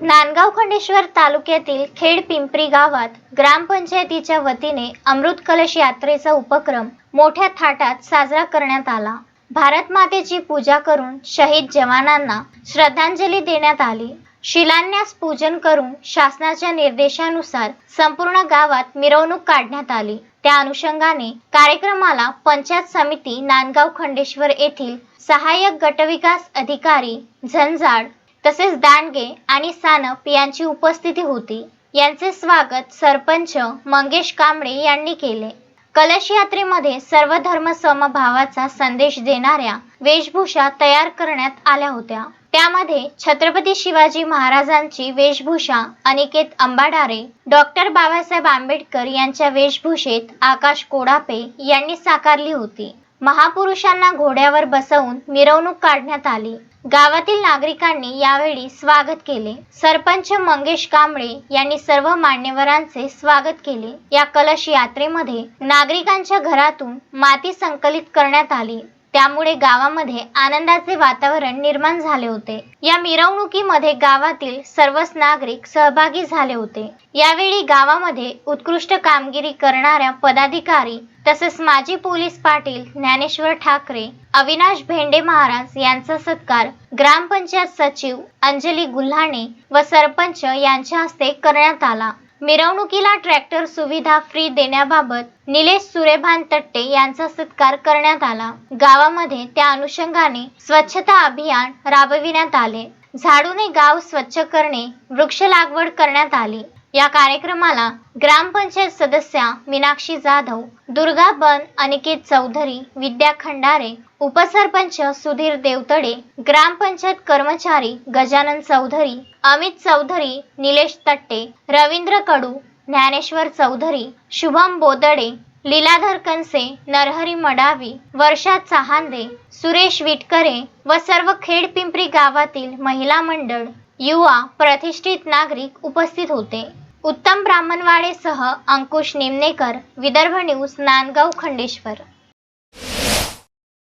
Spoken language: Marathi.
नांदगाव खंडेश्वर तालुक्यातील खेड पिंपरी गावात ग्रामपंचायतीच्या वतीने अमृत कलश यात्रेचा उपक्रम मोठ्या थाटात साजरा करण्यात आला. भारत मातेची पूजा करून शहीद जवानांना श्रद्धांजली देण्यात आली. शिलान्यास पूजन करून शासनाच्या निर्देशानुसार संपूर्ण गावात मिरवणूक काढण्यात आली. त्या अनुषंगाने कार्यक्रमाला पंचायत समिती नांदगाव खंडेश्वर येथील सहाय्यक गटविकास अधिकारी झंजाड तसेच दांडगे आणि सानप यांची उपस्थिती होती. यांचे स्वागत सरपंच मंगेश कांबळे यांनी केले. कलश यात्रेमध्ये सर्व धर्म समभावाचा संदेश देणाऱ्या वेशभूषा तयार करण्यात आल्या होत्या. त्यामध्ये छत्रपती शिवाजी महाराजांची वेशभूषा अनिकेत अंबाडारे डॉक्टर बाबासाहेब आंबेडकर यांच्या वेशभूषेत आकाश कोडापे यांनी साकारली होती. महापुरुषांना घोड्यावर बसवून मिरवणूक काढण्यात आली. गावातील नागरिकांनी यावेळी स्वागत केले. सरपंच मंगेश कांबळे यांनी सर्व मान्यवरांचे स्वागत केले. या कलश यात्रेमध्ये नागरिकांच्या घरातून माती संकलित करण्यात आली. त्यामुळे गावामध्ये आनंदाचे वातावरण निर्माण झाले होते. या मिरवणुकीमध्ये गावातील सर्वच नागरिक सहभागी झाले होते. यावेळी गावामध्ये उत्कृष्ट कामगिरी करणाऱ्या पदाधिकारी तसेच माजी पोलीस पाटील ज्ञानेश्वर ठाकरे अविनाश भेंडे महाराज यांचा सत्कार ग्रामपंचायत सचिव अंजली गुल्हाणे व सरपंच यांच्या हस्ते करण्यात आला. मिरवणुकीला ट्रॅक्टर सुविधा फ्री देण्याबाबत निलेश सुरेभान तट्टे यांचा सत्कार करण्यात आला. गावामध्ये त्या अनुषंगाने स्वच्छता अभियान राबविण्यात आले. झाडूने गाव स्वच्छ करणे वृक्ष लागवड करण्यात आली. या कार्यक्रमाला ग्रामपंचायत सदस्या मीनाक्षी जाधव दुर्गा बन अनिकेत चौधरी विद्या खंडारे उपसरपंच सुधीर देवतडे ग्रामपंचायत कर्मचारी गजानन चौधरी अमित चौधरी निलेश तट्टे रवींद्र कडू ज्ञानेश्वर चौधरी शुभम बोदडे लीलाधर कनसे नरहरी मडावी वर्षा चहांदे सुरेश विटकरे व सर्व खेड पिंपरी गावातील महिला मंडळ युवा प्रतिष्ठित नागरिक उपस्थित होते. उत्तम ब्राह्मणवाडेसह अंकुश निमनेकर विदर्भ न्यूज नांदगाव खंडेश्वर.